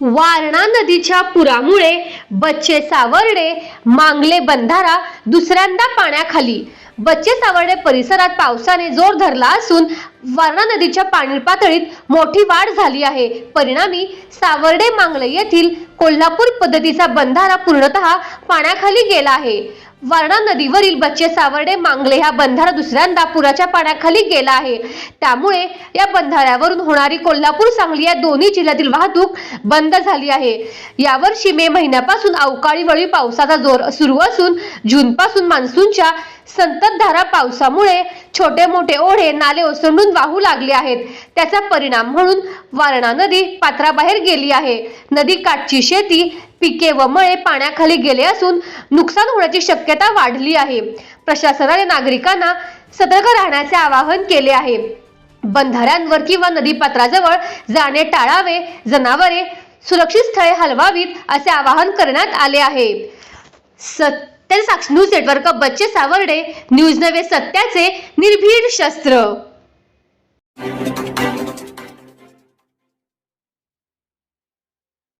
वारणा नदीच्या पुरामुळे बच्चे सावर्डे मांगले बंधारा दुसऱ्यांदा पाण्याखाली. बच्चे सावर्डे परिसरात पावसाने जोर धरला असून वारणा नदीच्या पाणी पातळीत मोठी वाढ झाली आहे. परिणामी सावर्डे मांगले येथील कोल्हापूर पद्धतीचा बंधारा पूर्णतः पाण्याखाली गेला आहे. वारणा नदीवरील बच्चे सावर्डे मांगले हा बंधारा दुसऱ्यांदा पुराच्या पाण्याखाली गेला आहे. त्यामुळे या बंधाऱ्यावरून होणारी कोल्हापूर सांगली या दोन्ही जिल्ह्यातील वाहतूक बंद झाली आहे. यावर्षी मे महिन्यापासून अवकाळी वळी पावसाचा जोर सुरू असून जून पासून मान्सूनच्या संततधारा पावसामुळे छोटे मोठे ओढे नाले ओसंडून वाहू लागले आहेत. त्याचा परिणाम म्हणून वारणा नदी पात्राबाहेर गेली आहे. नदी काठची शेती पिके व मळे पाण्याखाली गेले असून नुकसान होण्याची शक्यता वाढली आहे. प्रशासनाने नागरिकांना सतर्क राहण्याचे आवाहन केले आहे. बंधाऱ्यांवर किंवा नदीपात्राजवळ जाणे टाळावे जनावरे सुरक्षित स्थळे हलवावीत असे आवाहन करण्यात आले आहे. सत तर साक्ष न्यूज नेटवर्क बच्चे सावर्डे न्यूज नवे सत्याचे निर्भीड शस्त्र.